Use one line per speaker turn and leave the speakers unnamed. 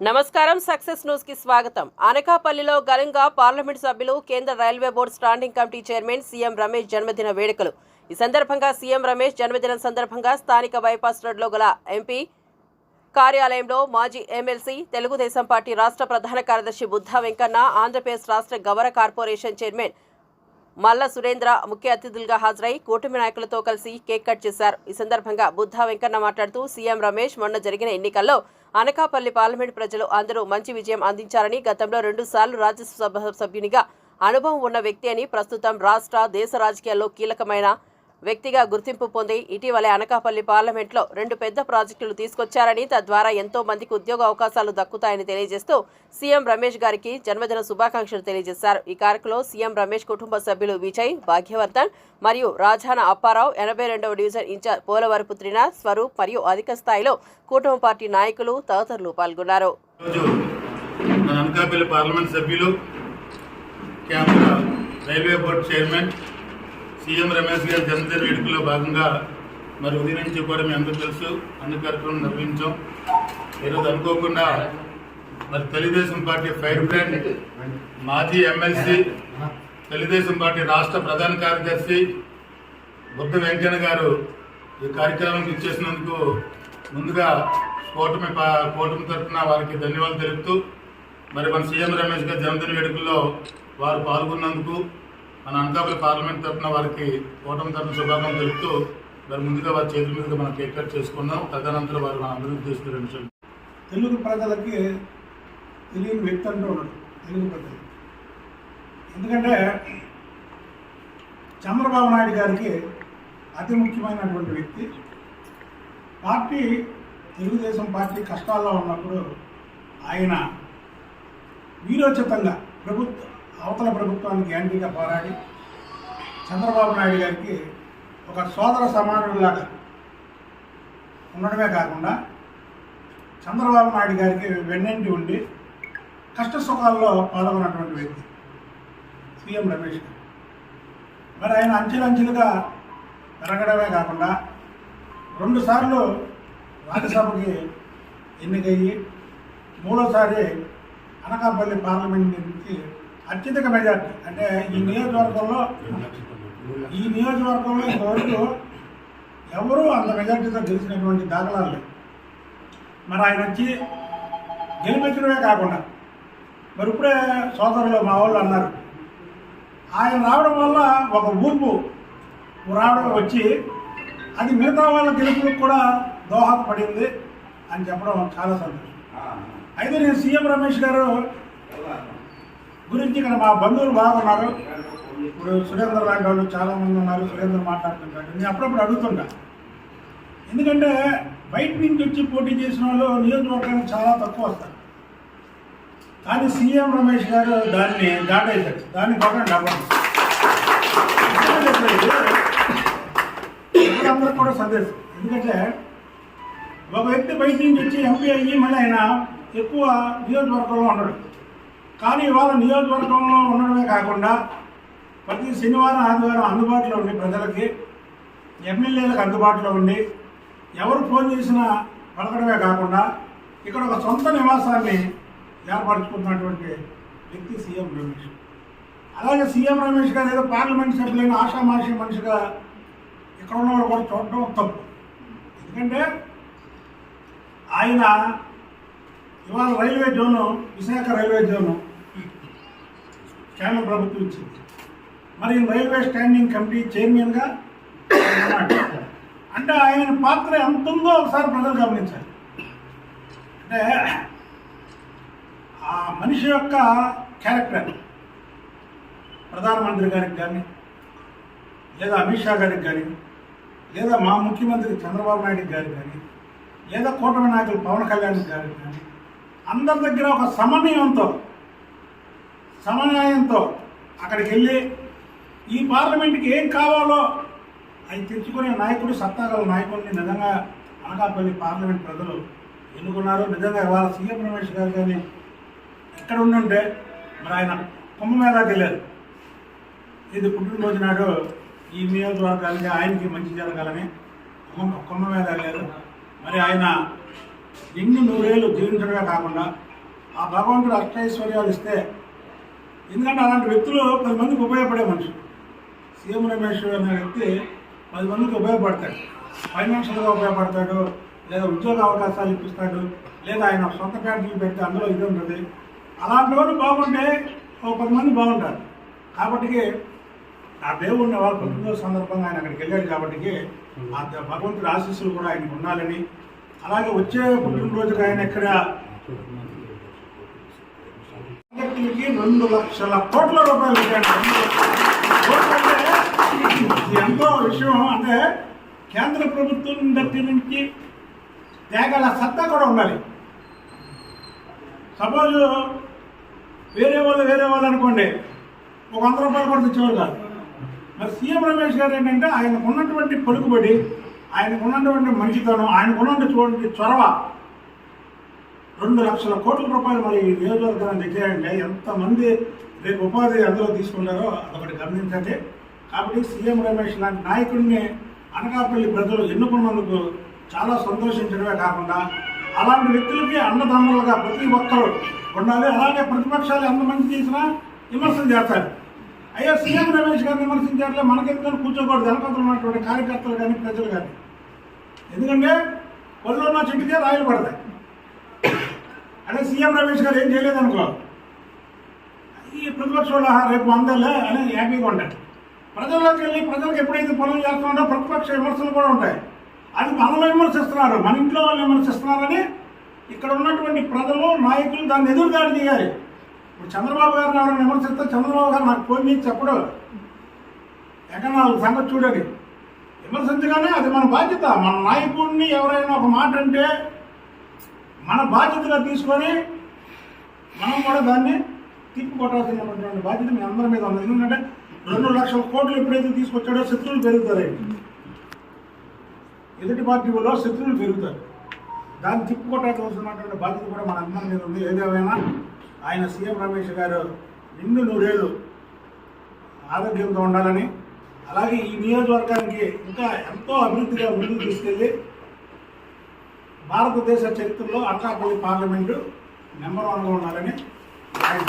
నమస్కారం సక్సెస్ న్యూస్కి స్వాగతం. అనకాపల్లిలో ఘనంగా పార్లమెంట్ సభ్యులు కేంద్ర railway board standing committee chairman CM Ramesh జన్మదిన వేడుకలు. ఈ సందర్భంగా సీఎం రమేష్ జన్మదినం సందర్భంగా స్థానిక బైపాస్ రోడ్లో గల ఎంపీ కార్యాలయంలో మాజీ ఎమ్మెల్సీ తెలుగుదేశం పార్టీ రాష్ట్ర ప్రధాన కార్యదర్శి బుద్ధా వెంకన్న ఆంధ్రప్రదేశ్ రాష్ట్ర గవర కార్పొరేషన్ చైర్మన్ మల్ల సురేంద్ర ముఖ్య అతిథులుగా హాజరై కూటమి నాయకులతో కలిసి కేక్ కట్ చేశారు. ఈ సందర్భంగా బుద్ధా వెంకన్న మాట్లాడుతూ సీఎం రమేష్ మొన్న జరిగిన ఎన్నికల్లో అనకాపల్లి పార్లమెంట్ ప్రజలు అందరూ మంచి విజయం అందించారని గతంలో రెండు సార్లు రాజ్యసభ సభ్యునిగా అనుభవం ఉన్న వ్యక్తి అని ప్రస్తుతం రాష్ట్ర దేశ రాజకీయాల్లో కీలకమైన వ్యక్తిగా గుర్తింపు పొంది ఇటీవలే అనకాపల్లి పార్లమెంట్లో రెండు పెద్ద ప్రాజెక్టులు తీసుకొచ్చారని తద్వారా ఎంతో మందికి ఉద్యోగ అవకాశాలు దక్కుతాయని తెలియజేస్తూ సీఎం రమేష్ గారికి జన్మదిన శుభాకాంక్షలు తెలియజేశారు. ఈ కార్యక్రమంలో సీఎం రమేష్ కుటుంబ సభ్యులు విజయ్ భాగ్యవర్ధన్ మరియు రాజాన అప్పారావు ఎనభై రెండవ డివిజన్ ఇన్ఛార్జ్ పోలవరపు త్రినాథ్ స్వరూప్ మరియు అధిక స్థాయిలో కూటమి పార్టీ నాయకులు తదితరులు పాల్గొన్నారు.
అనకాపల్లి పార్లమెంట్ సభ్యులు కేంద్ర railway board chairman CM Ramesh గారి జన్మదిన వేడుకలో భాగంగా మరి ఉదయం నుంచి కూడా మీ అందరూ తెలుసు అన్ని కార్యక్రమం నిర్వహించాం. ఈరోజు అనుకోకుండా మరి తెలుగుదేశం పార్టీ ఫైర్ బ్రాండ్ మాజీ ఎమ్మెల్సీ తెలుగుదేశం పార్టీ రాష్ట్ర ప్రధాన కార్యదర్శి బుద్ధ వెంకయ్య గారు ఈ కార్యక్రమానికి ఇచ్చేసినందుకు ముందుగా కూటమి పా- కూటమి తరఫున వారికి ధన్యవాదాలు తెలుపుతూ మరి మన సీఎం రమేష్ గారి జన్మదిన వేడుకల్లో వారు పాల్గొన్నందుకు మన అనకాపల్లి పార్లమెంట్ తరఫున వారికి ఓటమి తరఫున శుభాకాంక్షలు తెలుపుతూ మరి ముందుగా వారి చేతుల మీదుగా మనం కేక్ కట్ చేసుకున్నాం. తదనంతరం వారు మన అభివృద్ధి చేసుకునే విషయం.
తెలుగు ప్రజలకి తెలియని వ్యక్తి అంటూ ఉన్నాడు తెలుగు ప్రజలు. ఎందుకంటే చంద్రబాబు నాయుడు గారికి అతి ముఖ్యమైనటువంటి వ్యక్తి. పార్టీ తెలుగుదేశం పార్టీ కష్టాల్లో ఉన్నప్పుడు ఆయన వీరోచితంగా ప్రభుత్వ అవతల ప్రభుత్వానికి యాంటీగా పోరాడి చంద్రబాబు నాయుడు గారికి ఒక సోదర సమానులాగా ఉండడమే కాకుండా చంద్రబాబు నాయుడు గారికి వెన్నంటి ఉండి కష్ట సుఖాల్లో పాల్గొన్నటువంటి వ్యక్తి సీఎం రమేష్ గారు. మరి ఆయన అంచెలంచెలుగా పెరగడమే కాకుండా రెండుసార్లు రాజ్యసభకి ఎన్నికయ్యి మూడోసారి అనకాపల్లి పార్లమెంట్ నుంచి అత్యధిక మెజార్టీ. అంటే ఈ నియోజకవర్గంలో ఈ నియోజకవర్గంలో ఇంతవరకు ఎవరూ అంత మెజార్టీతో గెలిచినటువంటి దాఖలాలు లేవు. మరి ఆయన వచ్చి గెలిపించడమే కాకుండా మరి ఇప్పుడే సోదరులు మా వాళ్ళు అన్నారు ఆయన రావడం వల్ల ఒక ఊపు రావడం వచ్చి అది మిగతా వాళ్ళ గెలుపులకు కూడా దోహదపడింది అని చెప్పడం చాలా సంతోషం. అయితే నేను సీఎం రమేష్ గారు గురించి ఇక్కడ మా బంధువులు బాగున్నారు. ఇప్పుడు సురేందర్ లాంటి వాళ్ళు చాలామంది ఉన్నారు సురేందర్ మాట్లాడుతుంటారు నేను అప్పుడప్పుడు అడుగుతుంటా. ఎందుకంటే బయట నుంచి వచ్చి పోటీ చేసిన వాళ్ళు నియోజకవర్గానికి చాలా తక్కువ వస్తారు. కానీ సీఎం రమేష్ గారు దాన్ని దాటేశారు. దాన్ని పక్కన డబ్బు అందరికి కూడా సందేశం. ఎందుకంటే ఒక వ్యక్తి బయట నుంచి వచ్చి ఎంపీ అయ్యి మళ్ళీ ఆయన ఎక్కువ నియోజకవర్గంలో ఉండడు. కానీ ఇవాళ నియోజకవర్గంలో ఉండడమే కాకుండా ప్రతి శనివారం ఆదివారం అందుబాటులో ఉండి ప్రజలకి ఎమ్మెల్యేలకు అందుబాటులో ఉండి ఎవరు ఫోన్ చేసినా పలకడమే కాకుండా ఇక్కడ ఒక సొంత నివాసాన్ని ఏర్పరచుకున్నటువంటి వ్యక్తి సీఎం రమేష్. అలాగే సీఎం రమేష్ గారు ఏదో పార్లమెంట్ సభ్యులైన ఆషామాషి మనిషిగా ఇక్కడ ఉన్న వాళ్ళు కూడా చూడటం తప్పు. ఎందుకంటే ఆయన ఇవాళ railway zone Visakha railway zone కేంద్ర ప్రభుత్వం ఇచ్చింది. మరి రైల్వే స్టాండింగ్ కమిటీ చైర్మన్గా అంటే ఆయన పాత్ర ఎంత ఉందో ఒకసారి ప్రజలు గమనించాలి. అంటే ఆ మనిషి యొక్క క్యారెక్టర్ ప్రధానమంత్రి గారికి కానీ లేదా అమిత్ షా గారికి కానీ లేదా మా ముఖ్యమంత్రి చంద్రబాబు నాయుడు గారికి కానీ లేదా కూటమి నాయకులు పవన్ కళ్యాణ్ గారికి కానీ అందరి దగ్గర ఒక సమన్వయంతో సమన్వయంతో అక్కడికి వెళ్ళి ఈ పార్లమెంట్కి ఏం కావాలో అవి తెచ్చుకునే నాయకుడు సత్తాగల నాయకుడిని నిజంగా అనకాపల్లి పార్లమెంట్ ప్రజలు ఎన్నుకున్నారు. నిజంగా ఇవాళ సీఎం రమేష్ గారు కానీ ఎక్కడ ఉండుంటే మరి ఆయన కుంభమేళాకి వెళ్ళారు. ఇది పుట్టినరోజు నాడు ఈ నియోజకవర్గాలకి ఆయనకి మంచి జరగాలని కొమ్మ లేదు మరి ఆయన ఎన్ని నూరేళ్ళు జీవించడమే కాకుండా ఆ భగవంతుడు అష్టైశ్వర్యాలు ఇస్తే ఎందుకంటే అలాంటి వ్యక్తులు పది మందికి ఉపయోగపడే మనుషులు సీఎం రమేష్ అనే వ్యక్తి పది మందికి ఉపయోగపడతాడు. ఫైనాన్షియల్గా ఉపయోగపడతాడు లేదా ఉద్యోగ అవకాశాలు ఇప్పిస్తాడు లేదా ఆయన సొంత ఫ్యాక్టరీలు పెడితే అందులో ఇది ఉంటుంది. అలాంటి వాళ్ళు బాగుంటే ఒక పది మంది బాగుంటారు. కాబట్టి ఆ దేవుడిని వాళ్ళ పుట్టినరోజు సందర్భంగా ఆయన అక్కడికి వెళ్ళాడు కాబట్టి ఆ భగవంతుడి ఆశీస్సులు కూడా ఆయనకు ఉండాలని అలాగే వచ్చే పుట్టినరోజుకి ఆయన ఇక్కడ వ్యక్తులకి రెండు లక్షల కోట్ల రూపాయలు ఇది ఎంతో విషయం అంటే కేంద్ర ప్రభుత్వం దగ్గర నుంచి తేగల సత్తా కూడా ఉండాలి. సపోజ్ వేరే వాళ్ళు వేరే వాళ్ళు అనుకోండి ఒక వంద రూపాయలు కూడా తెచ్చేవాళ్ళు కాదు. మరి సీఎం రమేష్ గారు ఏంటంటే ఆయనకు ఉన్నటువంటి పలుకుబడి ఆయనకు ఉన్నటువంటి మంచితనం ఆయనకు ఉన్నటువంటి చొరవ. రెండు లక్షల కోట్ల రూపాయలు మరి ఈ నియోజకవర్గాన్ని ఎంతమంది రేపు ఉపాధి అందులో తీసుకుంటారో అదొకటి గమనించండి. కాబట్టి సీఎం రమేష్ లాంటి నాయకుడిని అనకాపల్లి ప్రజలు ఎన్నుకున్నందుకు చాలా సంతోషించడమే కాకుండా అలాంటి వ్యక్తులకి అన్నదమ్ములుగా ప్రతి ఒక్కరు ఉండాలి. అలాగే ప్రతిపక్షాలు ఎంతమంది చేసినా విమర్శలు చేస్తారు. అయ్యా సీఎం రమేష్ గారిని విమర్శించారులే మనకెందుకని కూర్చోకూడదు. వెనకాల ఉన్నటువంటి కార్యకర్తలు కానీ ప్రజలు కానీ. ఎందుకంటే పళ్ళు ఉన్న చెట్టుకే రాయలు పడతాయి. అదే సీఎం రమేష్ గారు ఏం చేయలేదు అనుకో. ఈ ప్రతిపక్షాలు రేపు వందలే అని హ్యాపీగా ఉంటాయి ప్రజల్లోకి వెళ్ళి ప్రజలకు ఎప్పుడైతే పనులు చేస్తున్నారో ప్రతిపక్ష విమర్శలు కూడా ఉంటాయి. అది మనలో విమర్శిస్తున్నారు మన ఇంట్లో వాళ్ళు విమర్శిస్తున్నారని ఇక్కడ ఉన్నటువంటి ప్రజలు నాయకులు దాన్ని ఎదురుదాడి చేయాలి. ఇప్పుడు చంద్రబాబు గారిని ఎవరైనా విమర్శిస్తే చంద్రబాబు గారు నాకు ఫోన్ చేసి చెప్పడు. ఎక్కడ వాళ్ళ సంగతి చూడండి. విమర్శించగానే అది మన బాధ్యత. మన నాయకుడిని ఎవరైనా ఒక మాట అంటే మన బాధ్యతగా తీసుకొని మనం కూడా దాన్ని తిప్పి కొట్టాల్సినటువంటి బాధ్యత మీ అందరి మీద ఉంది ఎందుకంటే రెండు లక్షల కోట్లు ఎప్పుడైతే తీసుకొచ్చాడో శత్రువులు పెరుగుతారు. ఎదుటి పార్టీ వల్ల శత్రువులు పెరుగుతారు. దాన్ని తిప్పి కొట్టాల్సినటువంటి బాధ్యత కూడా మన అందరి మీద ఉంది. ఏదేమైనా ఆయన సీఎం రమేష్ గారు నిండు నూరేళ్ళు ఆరోగ్యంతో ఉండాలని అలాగే ఈ నియోజకవర్గానికి ఇంకా ఎంతో అభివృద్ధిగా ముందుకు తీసుకెళ్ళి భారతదేశ చరిత్రలో అనకాపల్లి పార్లమెంటు నెంబర్ వన్గా ఉండాలని ఆయన